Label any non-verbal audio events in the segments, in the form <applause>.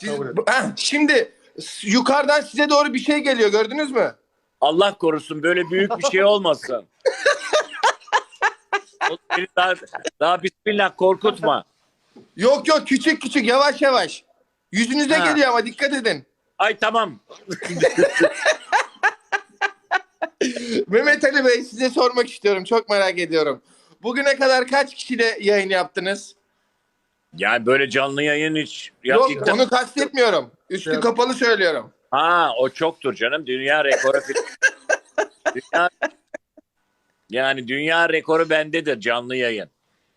Siz- şimdi yukarıdan size doğru bir şey geliyor gördünüz mü? Allah korusun böyle büyük bir şey olmasın. <laughs> Daha, daha bismillah korkutma. Yok yok küçük küçük yavaş yavaş. Yüzünüze Ha. geliyor ama dikkat edin. Ay tamam. <laughs> Mehmet Ali Bey size sormak istiyorum. Çok merak ediyorum. Bugüne kadar kaç kişiyle yayın yaptınız? Yani böyle canlı yayın hiç. Yok defa- onu kastetmiyorum. Üstü Evet. kapalı söylüyorum. Ha o çoktur canım. Dünya rekoru. <laughs> dünya... Yani dünya rekoru bendedir canlı yayın.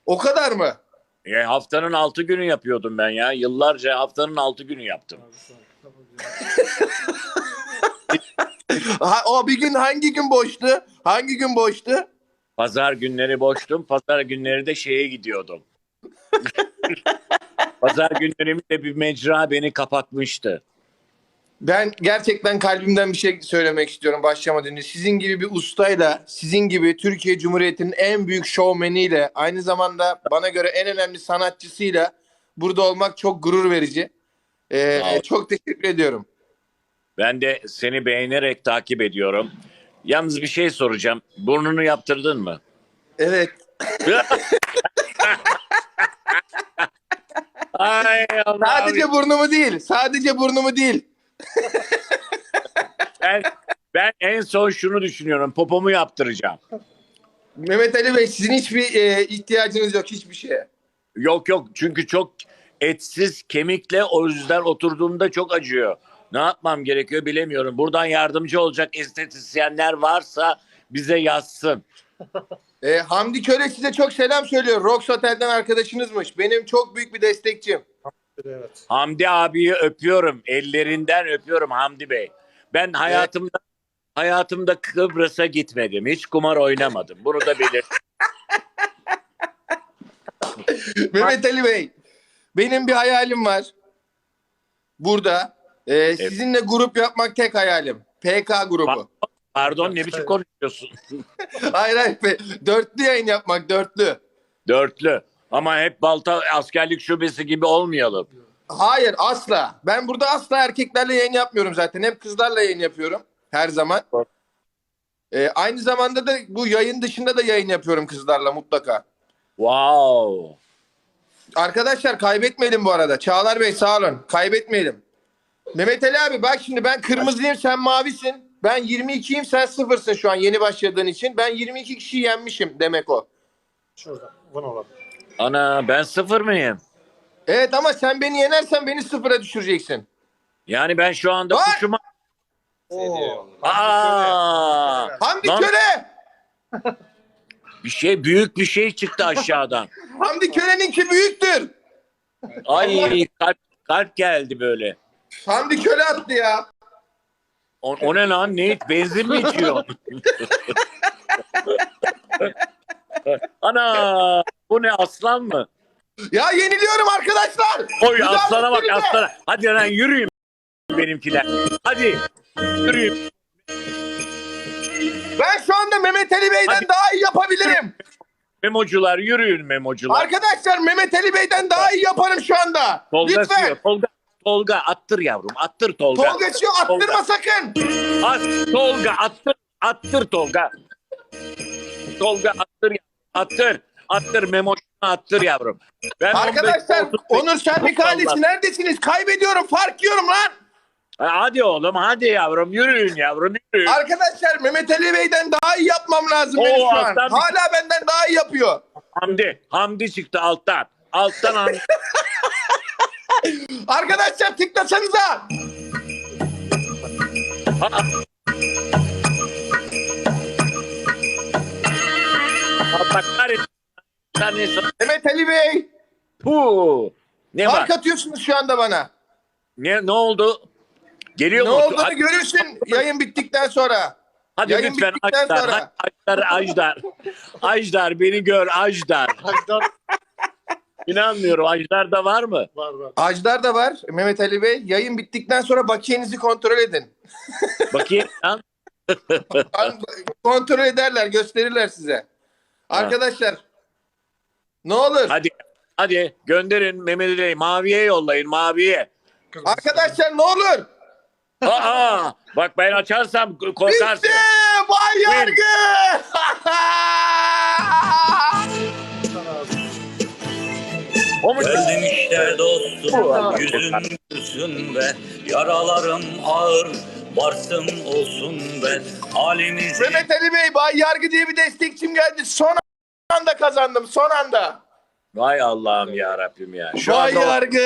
O kadar mı? E, haftanın altı günü yapıyordum ben ya. Yıllarca haftanın altı günü yaptım. <laughs> <laughs> Ha, o bir gün hangi gün boştu? Hangi gün boştu? Pazar günleri boştum. Pazar günleri de şeye gidiyordum. Pazar günlerimde bir mecra beni kapatmıştı. Ben gerçekten kalbimden bir şey söylemek istiyorum başlamadan önce. Sizin gibi bir ustayla, sizin gibi Türkiye Cumhuriyeti'nin en büyük şovmeniyle, aynı zamanda bana göre en önemli sanatçısıyla burada olmak çok gurur verici. Ee, Sağ ol. çok teşekkür ediyorum. Ben de seni beğenerek takip ediyorum. Yalnız bir şey soracağım. Burnunu yaptırdın mı? Evet. <laughs> Ay Allah'ım. Sadece burnumu değil, sadece burnumu değil. Ben, ben en son şunu düşünüyorum. Popomu yaptıracağım. Mehmet Ali Bey sizin hiçbir e, ihtiyacınız yok hiçbir şeye. Yok yok çünkü çok etsiz kemikle o yüzden oturduğumda çok acıyor. Ne yapmam gerekiyor bilemiyorum. Buradan yardımcı olacak estetisyenler varsa bize yazsın. E, Hamdi Köle size çok selam söylüyor. Rox Otel'den arkadaşınızmış. Benim çok büyük bir destekçim. Evet. Hamdi abiyi öpüyorum. Ellerinden öpüyorum Hamdi Bey. Ben hayatımda hayatımda Kıbrıs'a gitmedim. Hiç kumar oynamadım. Bunu da belir. <laughs> Mehmet Ali Bey, benim bir hayalim var. Burada. E, Sizinle grup yapmak tek hayalim. PK grubu. Pardon ne biçim konuşuyorsun? <laughs> hayır hayır. pe- Dörtlü yayın yapmak, dörtlü. Dörtlü. Ama hep balta askerlik şubesi gibi olmayalım. Hayır asla. Ben burada asla erkeklerle yayın yapmıyorum zaten. Hep kızlarla yayın yapıyorum. Her zaman. E, aynı zamanda da bu yayın dışında da yayın yapıyorum kızlarla mutlaka. Wow. Arkadaşlar kaybetmeyelim bu arada. Çağlar Bey sağ olun. Kaybetmeyelim. Mehmet Ali abi bak şimdi ben kırmızıyım sen mavisin. Ben 22'yim sen sıfırsın şu an yeni başladığın için. Ben 22 kişiyi yenmişim demek o. Şurada. Bunu alalım. Ana ben sıfır mıyım? Evet ama sen beni yenersen beni sıfıra düşüreceksin. Yani ben şu anda Vay! kuşuma... Oo. Aa! Hamdi Lan- Köle! <laughs> Bir şey büyük bir şey çıktı aşağıdan. <laughs> Hamdi Köle'ninki büyüktür. Ay kalp, kalp geldi böyle. Hamdi Köle attı ya. O, o ne lan? Ne? Benzin mi içiyor? <laughs> Ana! Bu ne aslan mı? Ya yeniliyorum arkadaşlar. Oy Müdahale aslana bak aslana. Hadi lan yürüyün benimkiler. Hadi yürüyün. Ben şu anda Mehmet Ali Bey'den Hadi. daha iyi yapabilirim. Memocular yürüyün memocular. Arkadaşlar Mehmet Ali Bey'den daha iyi yaparım şu anda. Tolga Lütfen. diyor. Tolga, Tolga attır yavrum. Attır Tolga. Tolga Çiğ attırma Tolga. sakın. At, Tolga attır. Attır Tolga. Tolga attır. Attır. Attır memoşunu attır yavrum. Ben Arkadaşlar 15, 35 Onur ailesi Vallahi. neredesiniz? Kaybediyorum fark yiyorum lan. Ha, Hadi oğlum hadi yavrum yürüyün yavrum yürüyün. Arkadaşlar Mehmet Ali Bey'den daha iyi yapmam lazım Oo, benim şu an. Hala benden daha iyi yapıyor. Hamdi. Hamdi çıktı alttan. Alttan Hamdi. <laughs> Arkadaşlar tıklasanıza. Allah kahretsin. Mehmet Ali Bey. Puh. Ne var? Fark atıyorsunuz şu anda bana. Ne, ne oldu? Geliyor Ne mu? olduğunu Hadi, görürsün yayın bittikten sonra. hadi yayın lütfen bittikten Ajdar. sonra. Hadi Ajdar, Ajdar. Ajdar beni gör Ajdar. Hajdar İnanmıyorum. Ajdar da var mı? var var. Ajdar da var Mehmet Ali Bey. Yayın bittikten sonra bakiyenizi kontrol edin. <laughs> Bakayım. lan. <laughs> An- kontrol ederler, gösterirler size. Arkadaşlar ne olur Hadi. Hadi gönderin Mehmet Ali. Maviye yollayın. Maviye. Arkadaşlar ne olur. Aa, bak ben açarsam korkarsın. Bitti. Bay Yargı. <laughs> Geldim işte dostum yüzüm gülsün be Yaralarım ağır varsın olsun be Halimizi Mehmet Ali Bey Bay Yargı diye bir destekçim geldi. Son anda kazandım. Son anda. Vay Allah'ım ya Rabbim ya. Şu Bay anda Yargı.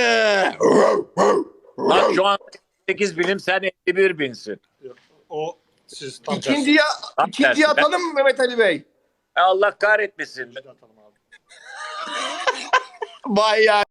bak şu an 8 binim sen 51 binsin. O siz tam. İkinciye, Tam ikinciye tersi. atalım mı Mehmet Ali Bey? Allah kahretmesin. Bye. Uh,